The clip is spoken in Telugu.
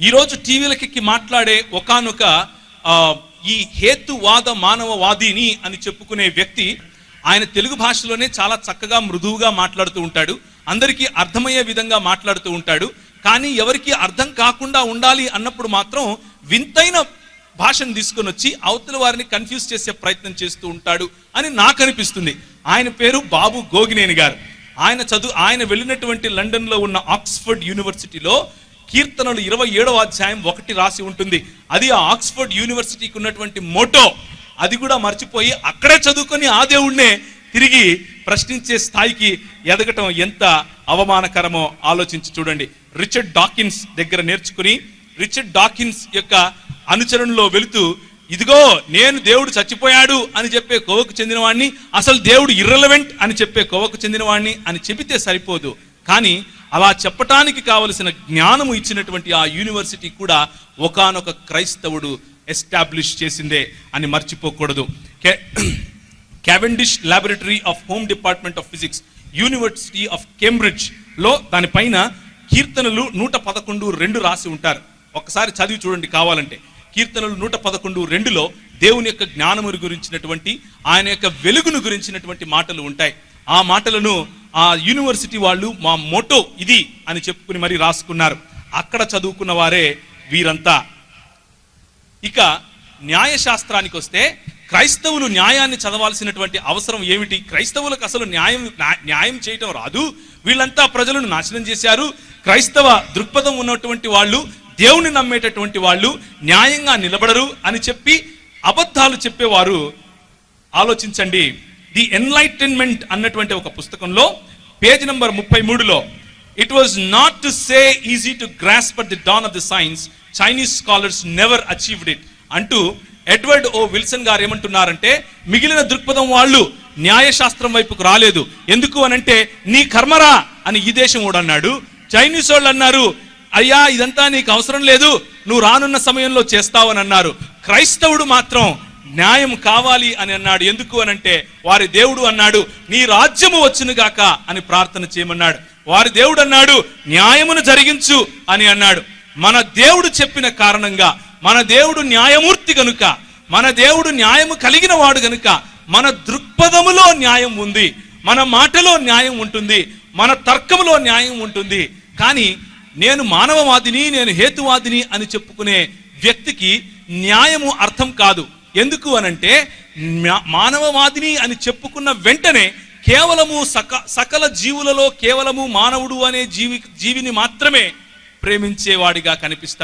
ఈరోజు టీవీలకెక్కి మాట్లాడే ఒకానొక ఈ హేతువాద మానవవాదిని అని చెప్పుకునే వ్యక్తి ఆయన తెలుగు భాషలోనే చాలా చక్కగా మృదువుగా మాట్లాడుతూ ఉంటాడు. అందరికీ అర్థమయ్యే విధంగా మాట్లాడుతూ ఉంటాడు. కానీ ఎవరికి అర్థం కాకుండా ఉండాలి అన్నప్పుడు మాత్రం వింతైన భాషను తీసుకొని వచ్చి అవతల వారిని కన్ఫ్యూజ్ చేసే ప్రయత్నం చేస్తూ ఉంటాడు అని నాకు అనిపిస్తుంది. ఆయన పేరు బాబు గోగినేని గారు. ఆయన చదువు ఆయన వెళ్ళినటువంటి లండన్లో ఉన్న ఆక్స్ఫర్డ్ యూనివర్సిటీలో కీర్తనలు ఇరవై ఏడవ అధ్యాయం ఒకటి రాసి ఉంటుంది. అది ఆ ఆక్స్ఫర్డ్ యూనివర్సిటీకి ఉన్నటువంటి మోటో. అది కూడా మర్చిపోయి అక్కడే చదువుకొని ఆ దేవుణ్ణే తిరిగి ప్రశ్నించే స్థాయికి ఎదగటం ఎంత అవమానకరమో ఆలోచించి చూడండి. రిచర్డ్ డాకిన్స్ దగ్గర నేర్చుకుని రిచర్డ్ డాకిన్స్ యొక్క అనుచరణలో వెళుతూ ఇదిగో నేను దేవుడు చచ్చిపోయాడు అని చెప్పే కోవకు చెందినవాడిని అసలు దేవుడు ఇర్రెలవెంట్ అని చెప్పే కోవకు చెందినవాడిని అని చెబితే సరిపోదు. కానీ అలా చెప్పటానికి కావలసిన జ్ఞానము ఇచ్చినటువంటి ఆ యూనివర్సిటీ కూడా ఒకానొక క్రైస్తవుడు ఎస్టాబ్లిష్ చేసిందే అని మర్చిపోకూడదు. కే- Cavendish laboratory of home department of physics university of కేంబ్రిడ్జ్లో దానిపైన కీర్తనలు నూట పదకొండు రెండు రాసి ఉంటారు. ఒకసారి చదివి చూడండి కావాలంటే. కీర్తనలు నూట పదకొండు రెండులో దేవుని యొక్క జ్ఞానమును గురించినటువంటి ఆయన యొక్క వెలుగును గురించినటువంటి మాటలు ఉంటాయి. ఆ మాటలను ఆ యూనివర్సిటీ వాళ్ళు మా మోటో ఇది అని చెప్పుకుని మరి రాసుకున్నారు. అక్కడ చదువుకున్న వారే వీరంతా. ఇక న్యాయశాస్త్రానికి వస్తే క్రైస్తవులు న్యాయాన్ని చదవాల్సినటువంటి అవసరం ఏమిటి? క్రైస్తవులకు అసలు న్యాయం న్యాయం చేయటం రాదు. వీళ్ళంతా ప్రజలను నాశనం చేశారు. క్రైస్తవ దృక్పథం ఉన్నటువంటి వాళ్ళు దేవుని నమ్మేటటువంటి వాళ్ళు న్యాయంగా నిలబడరు అని చెప్పి అబద్ధాలు చెప్పేవారు. ఆలోచించండి. ది ఎన్లైటన్మెంట్ అన్నటువంటి ఒక పుస్తకంలో పేజ్ నంబర్ ముప్పై మూడులో it was not to say easy to grasp the dawn of the science Chinese scholars never achieved it అంటూ ఎడ్వర్డ్ ఓ విల్సన్ గారు ఏమంటున్నారంటే మిగిలిన దృక్పథం వాళ్ళు న్యాయశాస్త్రం వైపుకు రాలేదు. ఎందుకు అని అంటే నీ కర్మరా అని ఈ దేశం కూడా అన్నాడు. చైనీస్ వాళ్ళు అన్నారు అయ్యా ఇదంతా నీకు అవసరం లేదు. నువ్వు రానున్న సమయంలో చేస్తావని అన్నారు. క్రైస్తవుడు మాత్రం న్యాయం కావాలి అని అన్నాడు. ఎందుకు అనంటే వారి దేవుడు అన్నాడు నీ రాజ్యము వచ్చునుగాక అని ప్రార్థన చేయమన్నాడు. వారి దేవుడు అన్నాడు న్యాయమును జరిగించు అని అన్నాడు. మన దేవుడు చెప్పిన కారణంగా మన దేవుడు న్యాయమూర్తి గనుక మన దేవుడు న్యాయము కలిగిన వాడు గనుక మన దృక్పథములో న్యాయం ఉంది మన మాటలో న్యాయం ఉంటుంది మన తర్కములో న్యాయం ఉంటుంది. కానీ నేను మానవవాదిని నేను హేతువాదిని అని చెప్పుకునే వ్యక్తికి న్యాయము అర్థం కాదు. ఎందుకు అనంటే మానవవాదిని అని చెప్పుకున్న వెంటనే కేవలము సక సకల జీవులలో కేవలము మానవుడు అనే జీవి జీవిని మాత్రమే ప్రేమించేవాడిగా కనిపిస్తాడు